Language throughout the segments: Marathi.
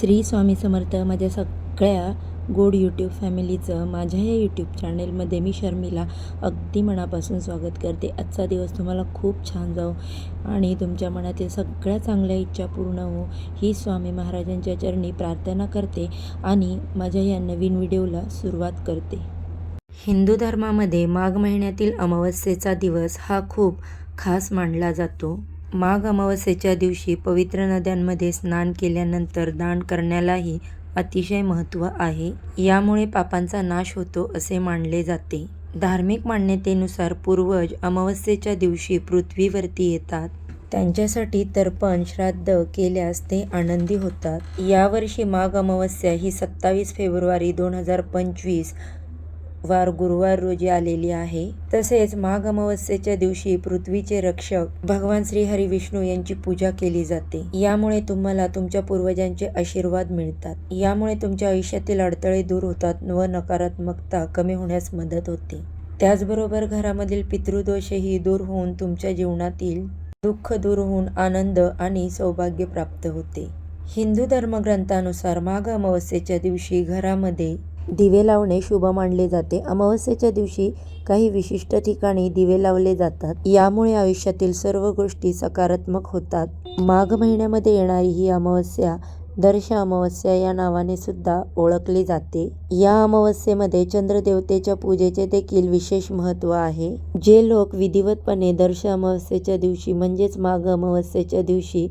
श्री स्वामी समर्थ माझ्या सगळ्या गोड यूट्यूब फॅमिलीचं माझ्या या यूट्यूब चॅनेलमध्ये मी शर्मिला अगदी मनापासून स्वागत करते. आजचा दिवस तुम्हाला खूप छान जाओ आणि तुमच्या मनातील सगळ्या चांगल्या इच्छा पूर्ण हो ही स्वामी महाराजांच्या चरणी प्रार्थना करते आणि माझ्या या नवीन व्हिडिओला सुरुवात करते. हिंदू धर्मामध्ये माघ महिन्यातील अमावस्येचा दिवस हा खूप खास मानला जातो. माघ अमावस्येच्या दिवशी पवित्र नद्यांमध्ये स्नान केल्यानंतर दान करण्यालाही अतिशय महत्त्व आहे. यामुळे पापांचा नाश होतो असे मानले जाते. धार्मिक मान्यतेनुसार पूर्वज अमावस्येच्या दिवशी पृथ्वीवरती येतात. त्यांच्यासाठी तर्पण श्राद्ध केल्यास ते आनंदी होतात. यावर्षी माघ अमावस्या ही सत्तावीस फेब्रुवारी दोन हजार पंचवीस वार गुरुवार रोजी आलेली आहे. तसेच माघ अमावस्येच्या दिवशी पृथ्वीचे रक्षक भगवान श्री हरी विष्णू यांची पूजा केली जाते. यामुळे तुम्हाला तुमच्या पूर्वजांचे आशीर्वाद मिळतात. यामुळे तुमच्या आयुष्यातील अडथळे दूर होतात व नकारात्मकता कमी होण्यास मदत होते. त्याचबरोबर घरामधील पितृदोषही दूर होऊन तुमच्या जीवनातील दुःख दूर होऊन आनंद आणि सौभाग्य प्राप्त होते. हिंदू धर्मग्रंथानुसार माघ अमावस्येच्या दिवशी घरामध्ये दिवे लावणे शुभ मानले जाते. अमावस्येच्या दिवशी काही विशिष्ट ठिकाणी दिवे लावले जातात. यामुळे आयुष्यातील सर्व गोष्टी सकारात्मक होतात. माघ महिन्यामध्ये येणारी ही अमावस्या दर्श अमावस्या या नावाने सुद्धा ओळखली जाते. या अमावस्येमध्ये चंद्रदेवतेच्या पूजेचे देखील विशेष महत्त्व आहे. जे लोक विधिवतपणे दर्श अमावस्येच्या दिवशी म्हणजेच माघ अमावस्येच्या दिवशी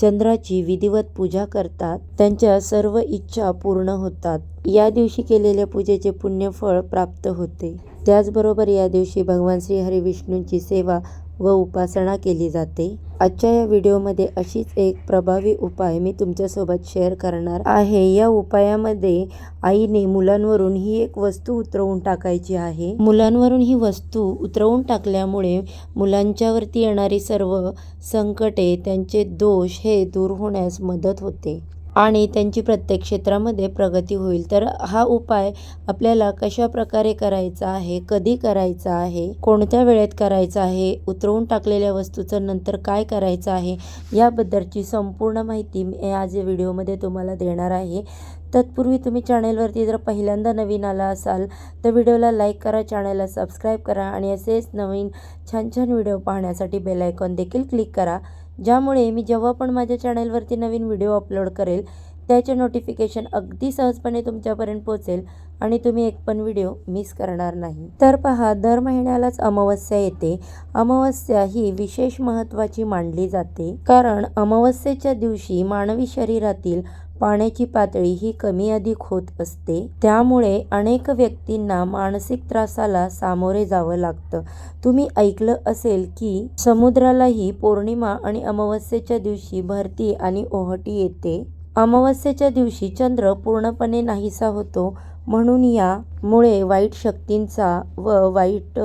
चंद्राची विधिवत पूजा करतात. त्यांच्या सर्व इच्छा पूर्ण होतात. या दिवशी केलेल्या पूजेचे पुण्यफळ प्राप्त होते. त्याचबरोबर या दिवशी भगवान श्री हरी विष्णूंची सेवा व उपासना केली जाते. आजच्या या व्हिडिओमध्ये अशीच एक प्रभावी उपाय मी तुमच्यासोबत शेअर करणार आहे. या उपायामध्ये आईने मुलांवरून ही एक वस्तू उतरवून टाकायची आहे. मुलांवरून ही वस्तू उतरवून टाकल्यामुळे मुलांच्यावरती येणारी सर्व संकटे त्यांचे दोष हे दूर होण्यास मदत होते. आणि त्यांची प्रत्येक क्षेत्रामध्ये प्रगती होईल. तर हा उपाय आपल्याला कशा प्रकारे करायचा आहे कधी करायचा आहे कोणत्या वेळेत करायचा आहे उतरवून टाकलेल्या वस्तूचं नंतर काय करायचं आहे याबद्दलची संपूर्ण माहिती मी आज या व्हिडिओमध्ये तुम्हाला देणार आहे. तत्पूर्वी तुम्ही चॅनेलवरती जर पहिल्यांदा नवीन आला असाल तर व्हिडिओला लाईक करा चॅनलला सबस्क्राईब करा आणि असेच नवीन छान छान व्हिडिओ पाहण्यासाठी बेल आयकॉन देखील क्लिक करा. ज्यामुळे मी जेव्हा पण माझ्या चॅनलवरती नवीन व्हिडिओ अपलोड करेल त्याचे नोटिफिकेशन अगदी सहजपणे तुमच्यापर्यंत पोहोचेल आणि तुम्ही एक पण व्हिडिओ मिस करणार नाही. तर पहा दर महिन्यालाच अमावस्या येते. अमावस्या ही विशेष महत्त्वाची मानली जाते. कारण अमावस्येच्या दिवशी मानवी शरीरातील पाण्याची पातळी ही कमी अधिक होत असते. त्यामुळे अनेक व्यक्तींना मानसिक त्रासाला सामोरे जावं लागतं. तुम्ही ऐकलं असेल की समुद्रालाही पौर्णिमा आणि अमावस्येच्या दिवशी भरती आणि ओहटी येते. अमावस्येच्या दिवशी चंद्र पूर्णपणे नाहीसा होतो. म्हणून यामुळे वाईट शक्तींचा व वाईट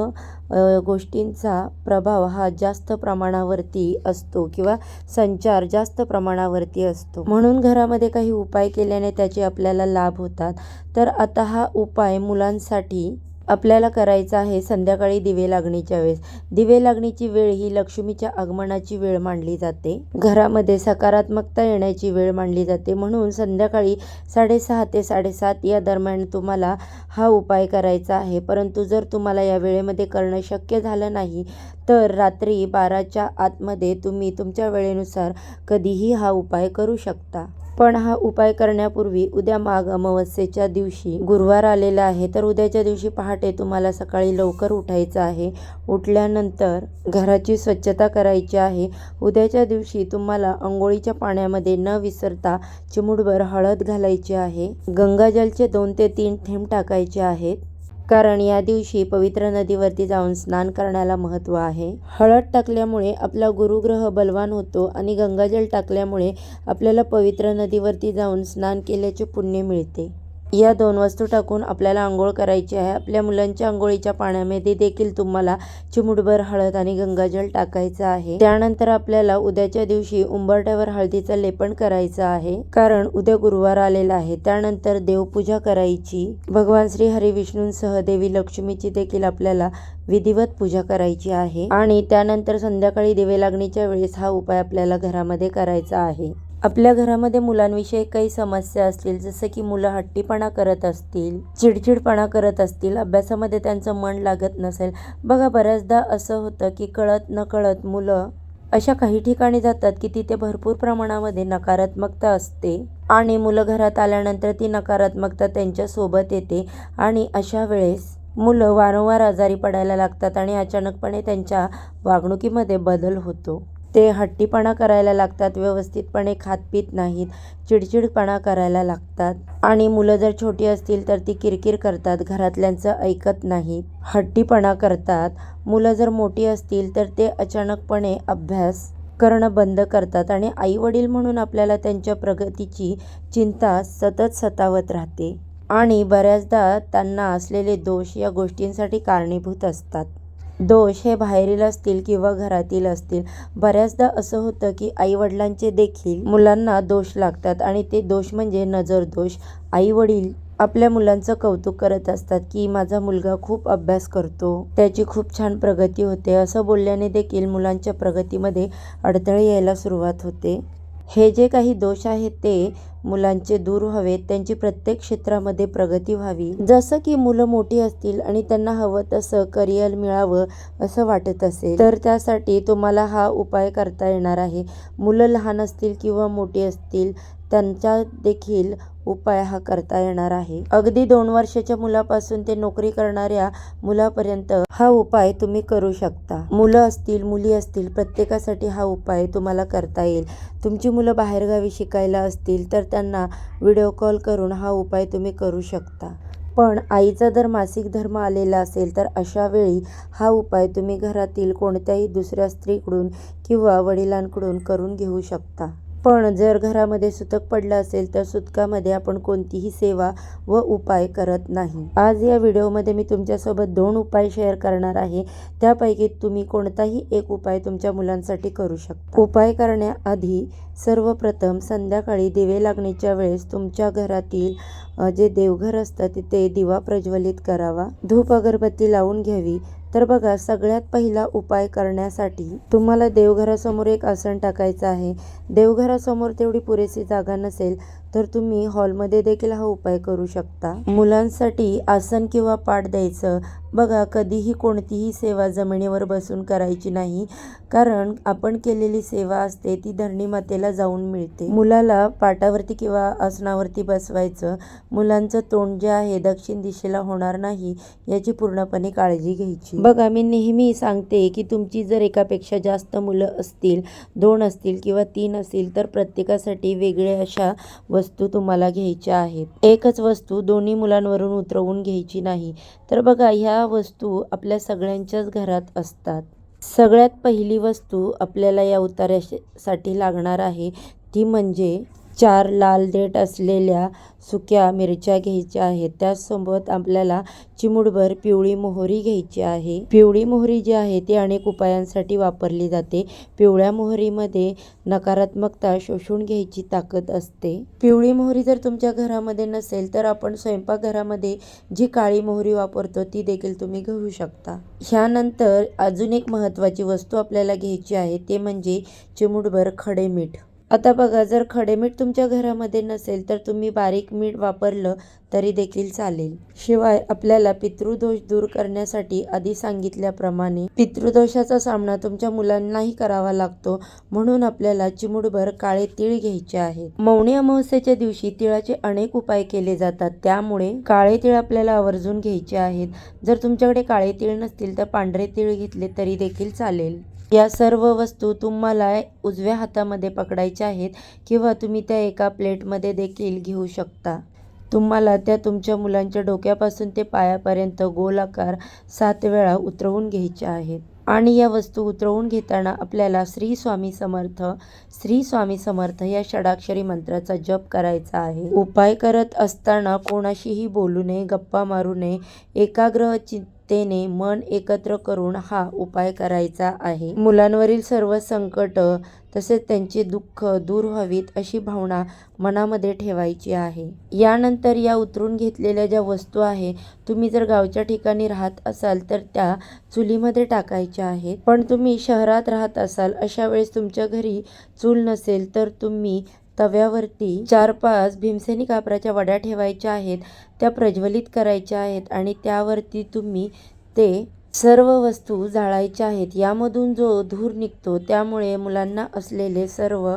गोष्टींचा प्रभाव हा जास्त प्रमाणावरती असतो किंवा संचार जास्त प्रमाणावरती असतो. म्हणून घरामध्ये काही उपाय केल्याने त्याचे आपल्याला लाभ होतात. तर आता हा उपाय मुलांसाठी आपल्याला करायचा आहे संध्याकाळी दिवे लागणीच्या वेळेस. दिवे लागणीची वेळ ही लक्ष्मीच्या आगमनाची वेळ मानली जाते. घरामध्ये सकारात्मकता येण्याची वेळ मानली जाते. म्हणून संध्याकाळी साडेसहा ते साडेसात या दरम्यान तुम्हाला हा उपाय करायचा आहे. परंतु जर तुम्हाला या वेळेमध्ये करणं शक्य झालं नाही तर रात्री बाराच्या आतमध्ये तुम्ही तुमच्या वेळेनुसार कधीही हा उपाय करू शकता. पण हा उपाय करण्यापूर्वी उद्या माघ अमावस्येच्या दिवशी गुरुवार आलेला आहे तर उद्याच्या दिवशी पहाटे तुम्हाला सकाळी लवकर उठायचं आहे. उठल्यानंतर घराची स्वच्छता करायची आहे. उद्याच्या दिवशी तुम्हाला आंघोळीच्या पाण्यामध्ये न विसरता चिमुटभर हळद घालायची आहे. गंगाजलचे दोन ते तीन थेंब टाकायचे आहेत. कारण या दिवशी पवित्र नदीवरती जाऊन स्नान करण्याला महत्त्व आहे. हळद टाकल्यामुळे आपला गुरुग्रह बलवान होतो आणि गंगाजल टाकल्यामुळे आपल्याला पवित्र नदीवरती जाऊन स्नान केल्याचे पुण्य मिळते. या दोन वस्तू टाकून आपल्याला आंघोळ करायची आहे. आपल्या मुलांच्या आंघोळीच्या पाण्यामध्ये देखील तुम्हाला चिमुटभर हळद आणि गंगाजल टाकायचं आहे. त्यानंतर आपल्याला उद्याच्या दिवशी उंबरट्यावर हळदीचं लेपन करायचं आहे. कारण उद्या गुरुवार आलेला आहे. त्यानंतर देवपूजा करायची. भगवान श्री हरी विष्णूंसह देवी लक्ष्मीची देखील आपल्याला विधिवत पूजा करायची आहे. आणि त्यानंतर संध्याकाळी दिवे लागणीच्या वेळेस हा उपाय आपल्याला घरामध्ये करायचा आहे. आपल्या घरामध्ये मुलांविषयी काही समस्या असतील जसं की मुलं हट्टीपणा करत असतील चिडचिडपणा करत असतील अभ्यासामध्ये त्यांचं मन लागत नसेल. बघा बऱ्याचदा असं होतं की कळत न कळत मुलं अशा काही ठिकाणी जातात की तिथे भरपूर प्रमाणामध्ये नकारात्मकता असते आणि मुलं घरात आल्यानंतर ती नकारात्मकता त्यांच्यासोबत येते आणि अशा वेळेस मुलं वारंवार आजारी पडायला लागतात आणि अचानकपणे त्यांच्या वागणुकीमध्ये बदल होतो. ते हट्टीपणा करायला लागतात व्यवस्थितपणे खात पित नाहीत चिडचिडपणा करायला लागतात. आणि मुलं जर छोटी असतील तर ती किरकिर करतात घरातल्यांचं ऐकत नाहीत हट्टीपणा करतात. मुलं जर मोठी असतील तर ते अचानकपणे अभ्यास करणं बंद करतात आणि आई वडील म्हणून आपल्याला त्यांच्या प्रगतीची चिंता सतत सतावत राहते. आणि बऱ्याचदा त्यांना असलेले दोष या गोष्टींसाठी कारणीभूत असतात. दोष हे बाहेरील असतील किंवा घरातील असतील. बऱ्याचदा असं होतं की आईवडिलांचे देखील मुलांना दोष लागतात आणि ते दोष म्हणजे नजर दोष. आईवडील आपल्या मुलांचं कौतुक करत असतात की माझा मुलगा खूप अभ्यास करतो त्याची खूप छान प्रगती होते. असं बोलल्याने देखील मुलांच्या प्रगतीमध्ये अडथळे यायला सुरुवात होते. हे जे काही दोष आहेत ते मुलांचे दूर व्हावेत त्यांची प्रत्येक क्षेत्रामध्ये प्रगती व्हावी. जसं की मुलं मोठी असतील आणि त्यांना हवं तसं करिअर मिळावं असं वाटत असेल तर त्यासाठी तुम्हाला हा उपाय करता येणार आहे. मुलं लहान असतील किंवा मोठी असतील त्यांच्या देखील उपाय हा करता येणार आहे. अगदी दोन वर्षाच्या मुलापासून ते नोकरी करणाऱ्या मुलापर्यंत हा उपाय तुम्ही करू शकता. मुलं असतील मुली असतील प्रत्येकासाठी हा उपाय तुम्हाला करता येईल. तुमची मुलं बाहेरगावी शिकायला असतील तर त्यांना व्हिडिओ कॉल करून हा उपाय तुम्ही करू शकता. पण आईचा जर मासिक धर्म आलेला असेल तर अशा वेळी हा उपाय तुम्ही घरातील कोणत्याही दुसऱ्या स्त्रीकडून किंवा वडिलांकडून करून घेऊ शकता. पण जर घरामध्ये सुतक पडलं असेल तर सुतकामध्ये आपण कोणतीही सेवा व उपाय करत नाही. आज या व्हिडिओमध्ये मी तुमच्यासोबत दोन उपाय शेअर करणार आहे. त्यापैकी तुम्ही कोणताही एक उपाय तुमच्या मुलांसाठी करू शकता. उपाय करण्याआधी सर्वप्रथम संध्याकाळी दिवे लागण्याच्या वेळेस तुमच्या घरातील जे देवघर असतं तिथे दिवा प्रज्वलित करावा. धूप अगरबत्ती लावून घ्यावी. तर बघा सगळ्यात पहिला उपाय करण्यासाठी तुम्हाला देवघरासमोर एक आसन टाकायचं आहे. देवघरासमोर तेवढी पुरेशी जागा नसेल तर तुम्ही हॉलमध्ये देखील हा उपाय करू शकता. मुलांसाठी आसन किंवा पाठ द्यायचं बघा कधीही कोणतीही सेवा जमिनीवर बसून करायची नाही. कारण आपण केलेली सेवा असते ती धरणी मातेला जाऊन मिळते. मुलाला पाटावरती किंवा आसनावरती बसवायचं मुलांचं तोंड जे आहे दक्षिण दिशेला होणार नाही याची पूर्णपणे काळजी घ्यायची. बघा मी नेहमी सांगते की तुमची जर एकापेक्षा जास्त मुलं असतील दोन असतील किंवा तीन असतील तर प्रत्येकासाठी वेगळ्या अशा वस्तू तुम्हाला घ्यायच्या आहेत. एकच वस्तू दोन्ही मुलांवरून उतरवून घ्यायची नाही. तर बघा ह्या वस्तू आपल्या सगळ्यांच्याच घरात असतात. सगळ्यात पहिली वस्तू आपल्याला या उतार्यासाठी लागणार आहे ती म्हणजे चार लाल देठ असलेल्या सुक्या मिरच्या घ्यायच्या आहेत. त्याचसोबत आपल्याला चिमुडभर पिवळी मोहरी घ्यायची आहे. पिवळी मोहरी जी आहे ती अनेक उपायांसाठी वापरली जाते. पिवळ्या मोहरीमध्ये नकारात्मकता शोषून घ्यायची ताकद असते. पिवळी मोहरी जर तुमच्या घरामध्ये नसेल तर आपण स्वयंपाकघरामध्ये जी काळी मोहरी वापरतो ती देखील तुम्ही घेऊ शकता. ह्यानंतर अजून एक महत्त्वाची वस्तू आपल्याला घ्यायची आहे ते म्हणजे चिमुडभर खडे मीठ. आता बघा जर खडे मीठ तुमच्या घरामध्ये नसेल तर तुम्ही बारीक मीठ वापरलं तरी देखील चालेल. शिवाय आपल्याला पितृदोष दूर करण्यासाठी आधी सांगितल्याप्रमाणे पितृदोषाचा सामना तुमच्या मुलांनाही करावा लागतो. म्हणून आपल्याला चिमुडभर काळे तीळ घ्यायचे आहेत. मौनी अमावस्येच्या दिवशी तिळाचे अनेक उपाय केले जातात. त्यामुळे काळे तीळ आपल्याला आवर्जून घ्यायचे आहेत. जर तुमच्याकडे काळे तीळ नसतील तर पांढरे तीळ घेतले तरी देखील चालेल. या सर्व वस्तू तुम्हाला उजव्या हातामध्ये पकडायच्या आहेत किंवा तुम्ही त्या एका प्लेटमध्ये देखील घेऊ शकता. तुम्हाला त्या तुमच्या मुलांच्या डोक्यापासून ते पायापर्यंत गोलाकार सात वेळा उतरवून घ्यायच्या आहेत. आणि या वस्तू उतरवून घेताना आपल्याला श्री स्वामी समर्थ श्री स्वामी समर्थ या षडाक्षरी मंत्राचा जप करायचा आहे. उपाय करत असताना कोणाशीही बोलू नये गप्पा मारू नये एकाग्र चित्तेने मन एकत्र करून हा उपाय करायचा आहे. मुलांवरील सर्व संकट तसेच त्यांचे दुःख दूर व्हावीत अशी भावना मनामध्ये ठेवायची आहे. यानंतर या उतरून घेतलेल्या ज्या वस्तू आहे तुम्ही जर गावच्या ठिकाणी राहत असाल तर त्या चुलीमध्ये टाकायच्या आहेत. पण तुम्ही शहरात राहत असाल अशा वेळेस तुमच्या घरी चूल नसेल तर तुम्ही तव्यावरती चार पाच भीमसेनी कापराच्या वड्या ठेवायच्या आहेत त्या प्रज्वलित करायच्या आहेत आणि त्यावरती तुम्ही ते सर्व वस्तू जाळायच्या आहेत. यामधून जो धूर निघतो त्यामुळे मुलांना असलेले सर्व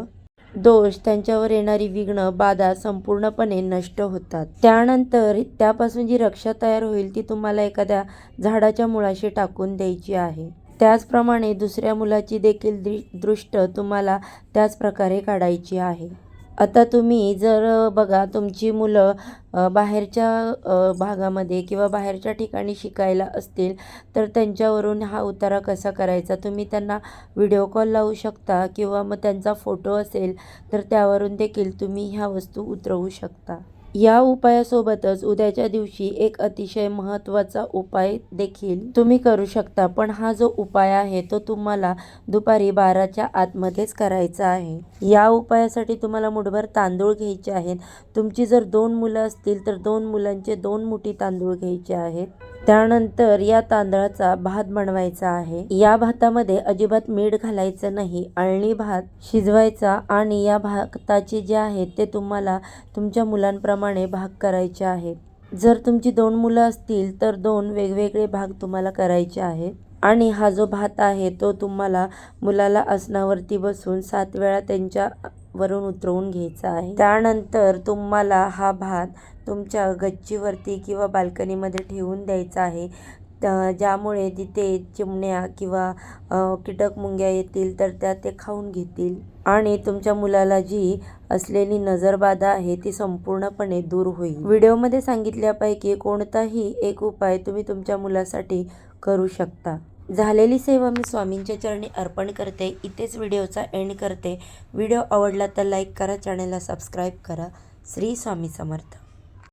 दोष त्यांच्यावर येणारी विघ्न बाधा संपूर्णपणे नष्ट होतात. त्यानंतर त्यापासून जी रक्षा तयार होईल ती तुम्हाला एखाद्या झाडाच्या मुळाशी टाकून द्यायची आहे. त्याचप्रमाणे दुसऱ्या मुलाची देखील दृ- दृष्ट तुम्हाला त्याच प्रकारे काढायची आहे. आता तुम्ही जर बघा तुमची मुलं बाहेरच्या भागामध्ये किंवा बाहेरच्या ठिकाणी शिकायला असतील तर त्यांच्यावरून हा उतारा कसा करायचा? तुम्ही त्यांना व्हिडिओ कॉल लावू शकता किंवा मग त्यांचा फोटो असेल तर त्यावरून देखील तुम्ही ह्या वस्तू उतरवू शकता. या उपायासोबतच उद्याच्या दिवशी एक अतिशय महत्त्वाचा उपाय देखील तुम्ही करू शकता. पण हा जो उपाय आहे तो तुम्हाला दुपारी बाराच्या आतमध्येच करायचा आहे. या उपायासाठी तुम्हाला मुठभर तांदूळ घ्यायचे आहेत. तुमची जर दोन मुलं असतील तर दोन मुलांचे दोन मुठी तांदूळ घ्यायचे आहेत. त्यानंतर या तांदळाचा भात बनवायचा आहे. या भातामध्ये अजिबात मीठ घालायचं नाही. अळणी भात शिजवायचा आणि या भाताचे जे आहे ते तुम्हाला तुमच्या मुलांप्रमाणे भाग करायचे आहे. जर तुमची दोन मुलं असतील तर दोन वेगवेगळे भाग तुम्हाला करायचे आहेत आणि हा जो भात आहे तो तुम्हाला मुलाला आसनावरती बसून सात वेळा त्यांच्या वरून उतरवून घ्यायचा आहे. त्यानंतर तुम्हाला हा भात तुमच्या गच्चीवरती किंवा बाल्कनीमध्ये ठेवून द्यायचा आहे. ज्यामुळे तिथे चिमण्या किंवा कीटक मुंग्या येतील तर त्या ते खाऊन घेतील. आणि तुमच्या मुलाला जी असलेली नजरबाधा आहे ती संपूर्णपणे दूर होईल. व्हिडिओमध्ये सांगितल्यापैकी कोणताही एक उपाय तुम्ही तुमच्या मुलासाठी करू शकता. झालेली सेवा मी स्वामींच्या चरणी अर्पण करते. इथेच व्हिडिओचा एंड करते. व्हिडिओ आवडला तर लाईक करा चॅनलला सबस्क्राईब करा. श्री स्वामी समर्थ.